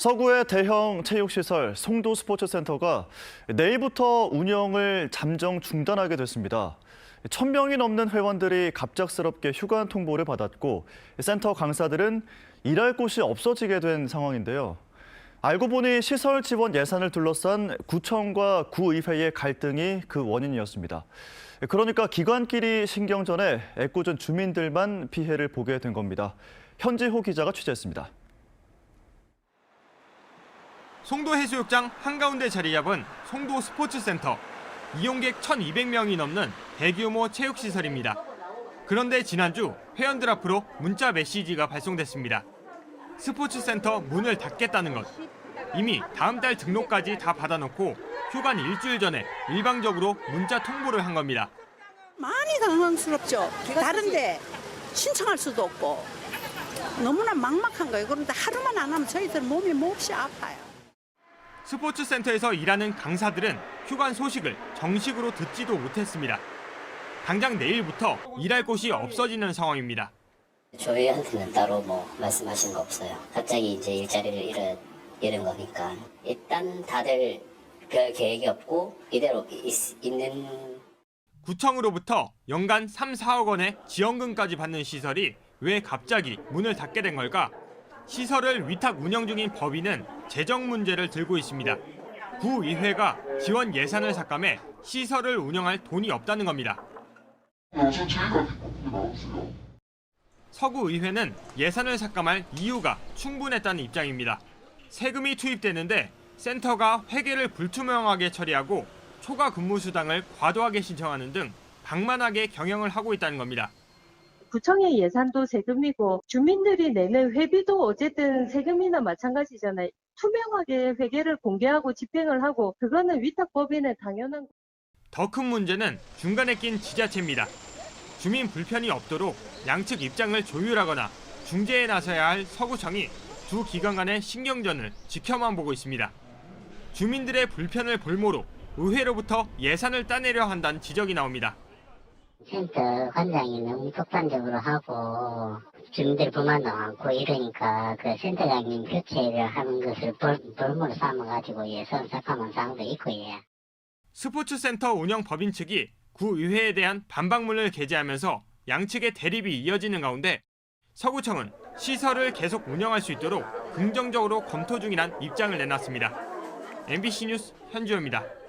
서구의 대형 체육시설 송도 스포츠센터가 내일부터 운영을 잠정 중단하게 됐습니다. 1000명이 넘는 회원들이 갑작스럽게 휴관 통보를 받았고 센터 강사들은 일할 곳이 없어지게 된 상황인데요. 알고 보니 시설 지원 예산을 둘러싼 구청과 구의회의 갈등이 그 원인이었습니다. 그러니까 기관끼리 신경전에 애꿎은 주민들만 피해를 보게 된 겁니다. 현지호 기자가 취재했습니다. 송도 해수욕장 한가운데 자리 잡은 송도 스포츠센터. 이용객 1,200명이 넘는 대규모 체육시설입니다. 그런데 지난주 회원들 앞으로 문자 메시지가 발송됐습니다. 스포츠센터 문을 닫겠다는 것. 이미 다음 달 등록까지 다 받아놓고 휴관 일주일 전에 일방적으로 문자 통보를 한 겁니다. 많이 당황스럽죠. 다른데 신청할 수도 없고 너무나 막막한 거예요. 그런데 하루만 안 하면 저희들 몸이 몹시 아파요. 스포츠 센터에서 일하는 강사들은 휴관 소식을 정식으로 듣지도 못했습니다. 당장 내일부터 일할 곳이 없어지는 상황입니다. 저희한테는 따로 뭐 말씀하신 거 없어요. 갑자기 이제 일자리를 잃은, 잃은 거니까. 일단 다들 별 계획이 없고 이대로 있, 있는 구청으로부터 연간 3, 4억 원의 지원금까지 받는 시설이 왜 갑자기 문을 닫게 된 걸까? 시설을 위탁 운영 중인 법인은 재정 문제를 들고 있습니다. 구의회가 지원 예산을 삭감해 시설을 운영할 돈이 없다는 겁니다. 서구의회는 예산을 삭감할 이유가 충분했다는 입장입니다. 세금이 투입되는데 센터가 회계를 불투명하게 처리하고 초과 근무 수당을 과도하게 신청하는 등 방만하게 경영을 하고 있다는 겁니다. 구청의 예산도 세금이고 주민들이 내는 회비도 어쨌든 세금이나 마찬가지잖아요. 투명하게 회계를 공개하고 집행을 하고 그거는 위탁법인의 당연한 더 큰 문제는 중간에 낀 지자체입니다. 주민 불편이 없도록 양측 입장을 조율하거나 중재에 나서야 할 서구청이 두 기관 간의 신경전을 지켜만 보고 있습니다. 주민들의 불편을 볼모로 의회로부터 예산을 따내려 한다는 지적이 나옵니다. 센터 관장이 너무 독단적으로 하고 주민들 불만도 많고 이러니까 그 센터장님 교체를 하는 것을 볼, 볼모로 삼아가지고 예산 삭감한 사항도 있고 예. 스포츠센터 운영 법인 측이 구의회에 대한 반박문을 게재하면서 양측의 대립이 이어지는 가운데 서구청은 시설을 계속 운영할 수 있도록 긍정적으로 검토 중이란 입장을 내놨습니다. MBC 뉴스 현주호입니다.